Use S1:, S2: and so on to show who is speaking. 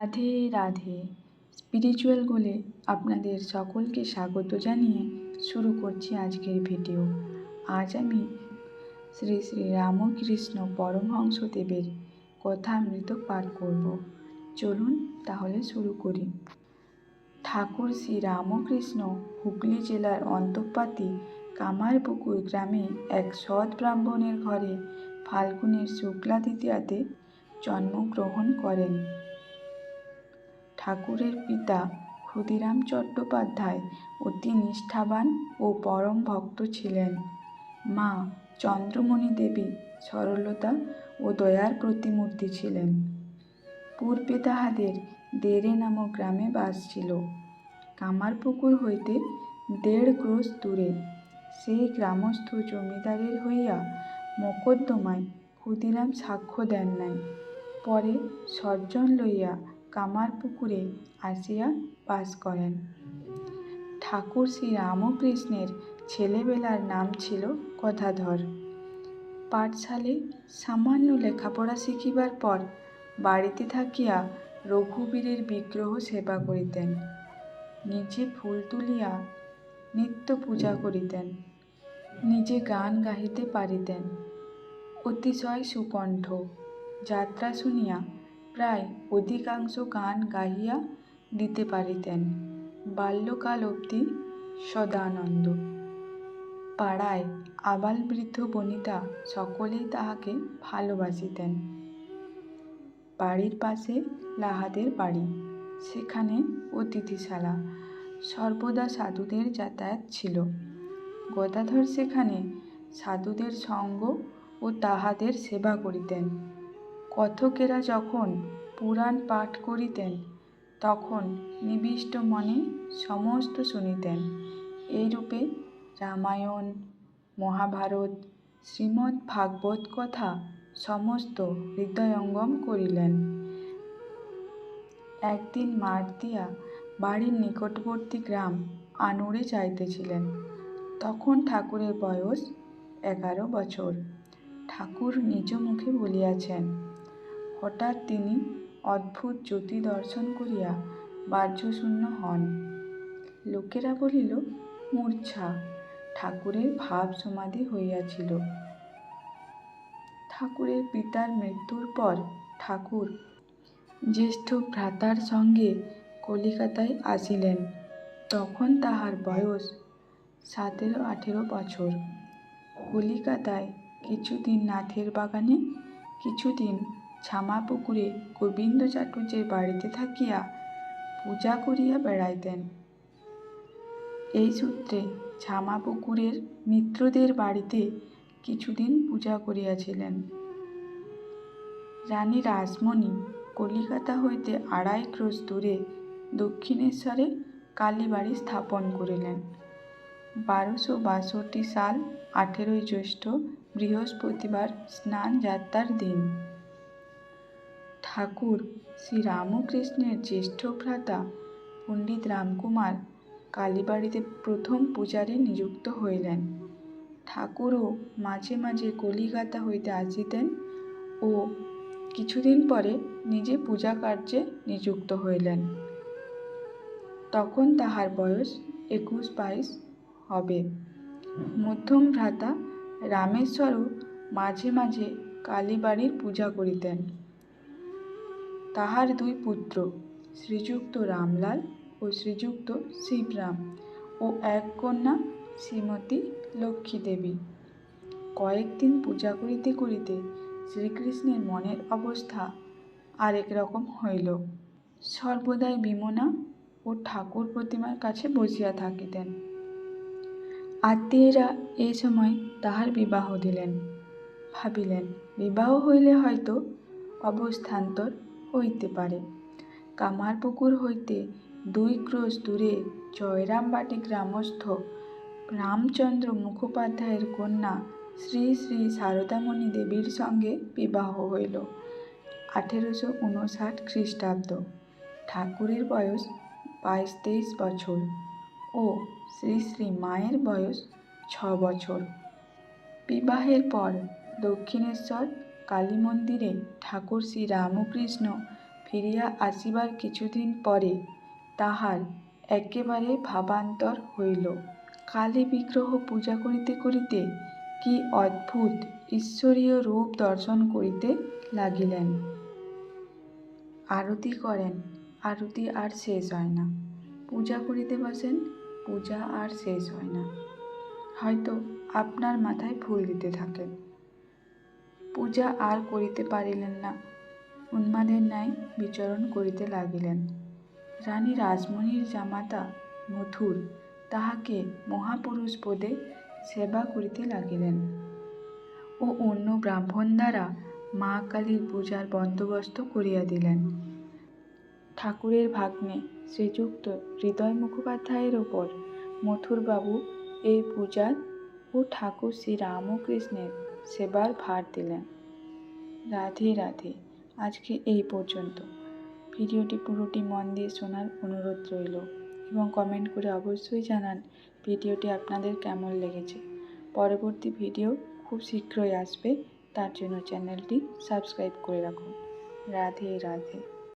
S1: Radhe Radhe. Spiritual গোলে আপনাদের সকলকে স্বাগত জানিয়ে শুরু করছি আজকের ভিডিও আজ আমি শ্রী শ্রী রামকৃষ্ণ পরমহংসদেবের কথামৃত পাঠ করব। চলুন তাহলে শুরু করি। ঠাকুর শ্রী রামকৃষ্ণ হুগলি জেলার অন্তঃপাতি কামারপুকুর গ্রামে এক সৎ ব্রাহ্মণের ঘরে ফাল্গুনের শুক্লা দ্বিতীয়াতে জন্মগ্রহণ করেন। ঠাকুরের পিতা ক্ষুদিরাম চট্টোপাধ্যায় অতি নিষ্ঠাবান ও পরম ভক্ত ছিলেন। মা চন্দ্রমণি দেবী সরলতা ও দয়ার প্রতিমূর্তি ছিলেন। পূর্বে তাহাদের দেরে নামক গ্রামে বাস ছিল। কামারপুকুর হইতে দেড় ক্রোশ দূরে সেই গ্রামস্থ জমিদারের হইয়া মোকদ্দমায় ক্ষুদিরাম সাক্ষ্য দেন নাই। পরে সজ্জন লইয়া কামারপুকুরে আসিয়া বাস করেন। ঠাকুর শ্রী রামকৃষ্ণের ছেলেবেলার নাম ছিল কথাধর। পাঠশালে সামান্য লেখাপড়া শিখিবার পর বাড়িতে থাকিয়া রঘুবীরের বিগ্রহ সেবা করিতেন। নিজে ফুল তুলিয়া নিত্য পূজা করিতেন। নিজে গান গাহিতে পারিতেন। অতিশয় সুকণ্ঠ। যাত্রা শুনিয়া প্রায় অধিকাংশ গান গাহিয়া দিতে পারিতেন। বাল্যকাল অবধি সদানন্দ। পাড়ায় আবাল বৃদ্ধ বনিতা সকলেই তাহাকে ভালোবাসিতেন। বাড়ির পাশে লাহাদের বাড়ি, সেখানে অতিথিশালা। সর্বদা সাধুদের যাতায়াত ছিল। গদাধর সেখানে সাধুদের সঙ্গ ও তাহাদের সেবা করিতেন। কথকেরা যখন পুরাণ পাঠ করিতেন, তখন নিবিষ্ট মনে সমস্ত শুনিতেন। এইরূপে রামায়ণ, মহাভারত, শ্রীমদ্ ভাগবত কথা সমস্ত হৃদয়ঙ্গম করিলেন। একদিন মাঠ দিয়া বাড়ির নিকটবর্তী গ্রাম আনুরে যাইতেছিলেন। তখন ঠাকুরের বয়স এগারো বছর। ঠাকুর নিজ মুখে বলিয়াছেন হঠাৎ তিনি অদ্ভুত জ্যোতি দর্শন করিয়া বাহ্যশূন্য হন। লোকেরা বলিল, মূর্ছা, ঠাকুরের ভাব সমাধি হইয়াছিল। ঠাকুরের পিতার মৃত্যুর পর ঠাকুর জ্যেষ্ঠ ভ্রাতার সঙ্গে কলিকাতায় আসিলেন। তখন তাহার বয়স সতেরো আঠেরো বছর। কলিকাতায় কিছুদিন নাথের বাগানে, কিছুদিন ছামাপুকুরে গোবিন্দ চাটুর্যের বাড়িতে থাকিয়া পূজা করিয়া বেড়াইতেন। এই সূত্রে ছামাপুকুরের মিত্রদের বাড়িতে কিছুদিন পূজা করিয়াছিলেন। রানী রাসমণি কলিকাতা হইতে আড়াই ক্রোশ দূরে দক্ষিণেশ্বরে কালীবাড়ি স্থাপন করিলেন। বারোশো বাষট্টি সাল আঠেরোই জ্যৈষ্ঠ বৃহস্পতিবার স্নান যাত্রার দিন। ঠাকুর শ্রী রামকৃষ্ণের জ্যেষ্ঠ ভ্রাতা পণ্ডিত রামকুমার কালীবাড়িতে প্রথম পূজারে নিযুক্ত হইলেন। ঠাকুরও মাঝে মাঝে কলিকাতা হইতে আসিতেন ও কিছুদিন পরে নিজে পূজা কার্যে নিযুক্ত হইলেন। তখন তাহার বয়স একুশ বাইশ হবে। মধ্যম ভ্রাতা রামেশ্বরও মাঝে মাঝে কালীবাড়ির পূজা করিতেন। তাহার দুই পুত্র, শ্রীযুক্ত রামলাল ও শ্রীযুক্ত শিবরাম ও এক কন্যা, শ্রীমতী লক্ষ্মী দেবী কয়েকদিন পূজা করিতে করিতে শ্রীকৃষ্ণের মনের অবস্থা আরেক রকম হইল। সর্বদাই বিমনা ও ঠাকুর প্রতিমার কাছে বসিয়া থাকিতেন। আত্মীয়রা এ সময় তাহার বিবাহ দিলেন। ভাবিলেন, বিবাহ হইলে হয়তো অবস্থান্তর হইতে পারে। কামারপুকুর হইতে দুই ক্রোশ দূরে জয়রামবাটি গ্রামস্থ রামচন্দ্র মুখোপাধ্যায়ের কন্যা শ্রী শ্রী সারদামণি দেবীর সঙ্গে বিবাহ হইল আঠেরোশো উনষাট খ্রিস্টাব্দ। ঠাকুরের বয়স বাইশ তেইশ বছর ও শ্রী শ্রী মায়ের বয়স ছ বছর। বিবাহের পর দক্ষিণেশ্বর কালী মন্দিরে ঠাকুর শ্রী রামকৃষ্ণ ফিরিয়া আসিবার কিছুদিন পরে তাহার একেবারে ভাবান্তর হইল। কালী বিগ্রহ পূজা করিতে করিতে কি অদ্ভুত ঈশ্বরীয় রূপ দর্শন করিতে লাগিলেন। আরতি করেন, আরতি আর শেষ হয় না। পূজা করিতে বসেন, পূজা আর শেষ হয় না। হয়তো আপনার মাথায় ফুল দিতে থাকেন পূজা আর করিতে পারিলেন না। উন্মাদের ন্যায় বিচরণ করিতে লাগিলেন। রানী রাজমণির জামাতা মথুর তাহাকে মহাপুরুষ পদে সেবা করিতে লাগিলেন ও অন্য ব্রাহ্মণ দ্বারা মা কালীর পূজার বন্দোবস্ত করিয়া দিলেন। ঠাকুরের ভাগ্নে শ্রীযুক্ত হৃদয় মুখোপাধ্যায়ের ওপর মথুরবাবু এই পূজার ও ঠাকুর শ্রী রামকৃষ্ণের সেবার ভার দিলেন। রাধে রাধে, আজকে এই পর্যন্ত। ভিডিওটি পুরোটি মন দিয়ে শোনার অনুরোধ রইল এবং কমেন্ট করে অবশ্যই জানান ভিডিওটি আপনাদের কেমন লেগেছে। পরবর্তী ভিডিও খুব শীঘ্রই আসবে, তার জন্য চ্যানেলটি সাবস্ক্রাইব করে রাখুন। রাধে রাধে।